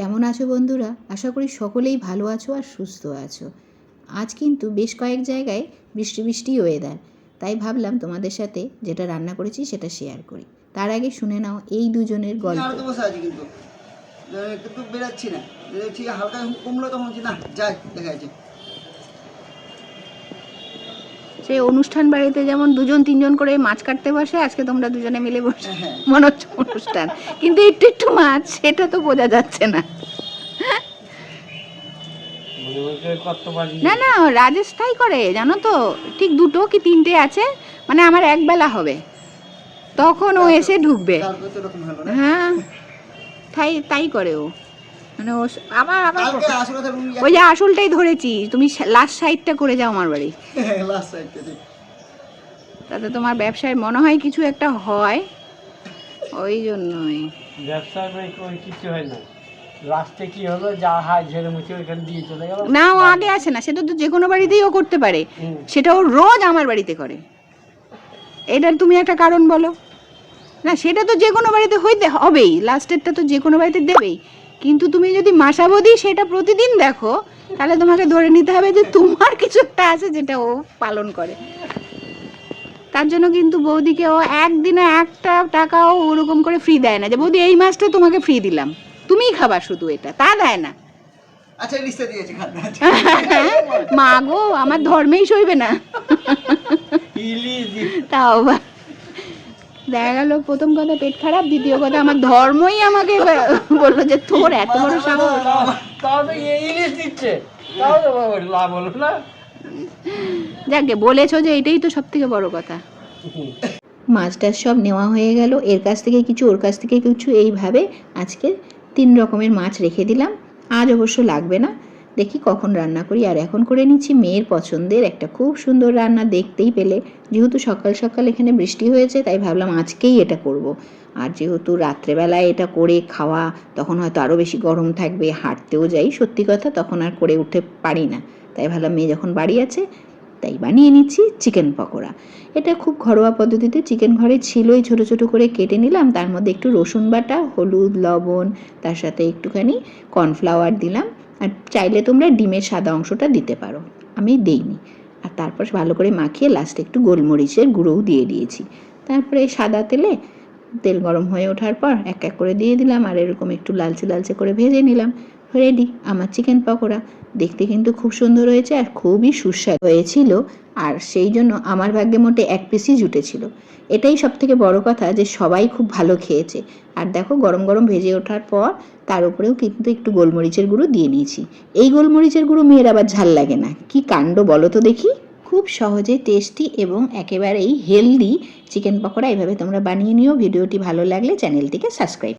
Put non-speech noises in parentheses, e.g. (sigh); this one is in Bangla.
কেমন আছো বন্ধুরা? আশা করি সকলেই ভালো আছো আর সুস্থ আছো। আজ কিন্তু বেশ কয়েক জায়গায় বৃষ্টি বৃষ্টি ওয়েদার তাই ভাবলাম তোমাদের সাথে যেটা রান্না করেছি সেটা শেয়ার করি। তার আগে শুনে নাও এই দুজনের গল্প। কিন্তু। বেরাচ্ছি না। হালকা কমলো তখন না যাই দেখা যাচ্ছে। সে অনুষ্ঠান বাড়িতে যেমন দুজন তিনজন করে মাছ কাটতে বসে আজকে তোমরা দুজনে মিলে বসে হ্যাঁ মনে হচ্ছে অনুষ্ঠান। কিন্তু একটু একটু মাছ সেটা তো বোঝা যাচ্ছে না। না না রাজেশ তাই করে জানো তো? ঠিক দুটো কি তিনটে আছে? মানে আমার একবেলা হবে। তখন ও এসে ঢুকবে। হ্যাঁ তাই তাই করে ও। মানে তো রুই ওই যে আসলটাই ধরেছি তুমি লাস্ট সাইডটা করে যাও আমার বাড়ি। তাতে তোমার ব্যবসায় মনে হয় কিছু একটা হয় ওই জন্যই। ব্যবসায় কিছু হয় না। লাস্টে কি হলো? যা হয় ঝেড়ে মুছে ওইখানে দিয়ে চলে গেল। না ও আগে আসে না সেটা তো যে কোনো বাড়িতেই ও করতে পারে। সেটা ও রোজ আমার বাড়িতে করে। এটার তুমি একটা কারণ বলো। না সেটা তো যে কোনো বাড়িতে হইতে হবেই। লাস্টেরটা তো যে কোনো বাড়িতে দেবেই। কিন্তু তুমি যদি মাসাবধি সেটা প্রতিদিন দেখো তাহলে তোমাকে ধরে নিতে হবে যে তোমার কিছু একটা আছে যেটা ও পালন করে। তার জন্য কিন্তু বৌদিকে ও একদিনে একটা টাকাও ওরকম করে ফ্রি দেয় না যে বৌদি এই মাসটা তোমাকে ফ্রি দিলাম। তুমিই খাবা শুধু এটা। তা দেয় না। আচ্ছা (laughs) মা গো আমার ধর্মেই সইবে না। তাও বা দেখা গেল প্রথম কথা পেট খারাপ দ্বিতীয় কথা আমার ধর্মই আমাকে বলল যে তোর এত বড় এই ইলিশ দিচ্ছে। তাও তো বাবা লাভ হলো না। যাকে বলেছ যে এটাই তো সব থেকে বড় কথা। মাছটা সব নেওয়া হয়ে গেল এর কাছ থেকে কিছু ওর কাছ থেকে কিছু এইভাবে আজকে তিন রকমের মাছ রেখে দিলাম। আজ অবশ্য লাগবে না দেখি কখন রান্না করি। আর এখন করে নিচ্ছি মেয়ের পছন্দের একটা খুব সুন্দর রান্না দেখতেই পেলে। যেহেতু সকাল সকাল এখানে বৃষ্টি হয়েছে, তাই ভাবলাম আজকেই এটা করব। আর যেহেতু রাত্রেবেলায় এটা করে খাওয়া, তখন হয়তো আরও বেশি গরম থাকবে, হাঁটতেও যাই। সত্যি কথা, তখন আর করে উঠতে পারি না। তাই ভাবলাম মেয়ে যখন বাড়ি আছে, তাই বানিয়ে নিচ্ছি চিকেন পকোড়া। এটা খুব ঘরোয়া পদ্ধতিতে চিকেন ঘরে ছিলই ছোট ছোট করে কেটে নিলাম। তার মধ্যে একটু রসুন বাটা, হলুদ, লবণ, তার সাথে একটুখানি কর্নফ্লাওয়ার দিলাম। আর চাইলে তোমরা ডিমের সাদা অংশটা দিতে পারো। আমি দেইনি। আর তারপর ভালো করে মাখিয়ে লাস্টে একটু গোলমরিচের গুঁড়োও দিয়ে দিয়েছি। তারপরে সাদা তেলে তেল গরম হয়ে ওঠার পর এক এক করে দিয়ে দিলাম। আর এরকম একটু লালচে লালচে করে ভেজে নিলাম। রেডি, আমার চিকেন পকোড়া। দেখতে কিন্তু খুব সুন্দর হয়েছে আর খুবই সুস্বাদু হয়েছিল আর সেই জন্য আমার ভাগ্যে মোটে এক পিসই জুটেছিল। এটাই সব থেকে বড় কথা যে সবাই খুব ভালো খেয়েছে। আর দেখো গরম গরম ভেজে ওঠার পর তার উপরেও কিন্তু একটু গোলমরিচের গুঁড়ো দিয়ে নিয়েছি এই গোলমরিচের গুঁড়ো মেয়ের আবার ঝাল লাগে না। কি কাণ্ড বলো তো দেখি? খুব সহজে টেস্টি এবং একেবারেই হেলদি চিকেন পকোড়া এভাবে তোমরা বানিয়ে নিও। ভিডিওটি ভালো লাগলে চ্যানেলটিকে সাবস্ক্রাইব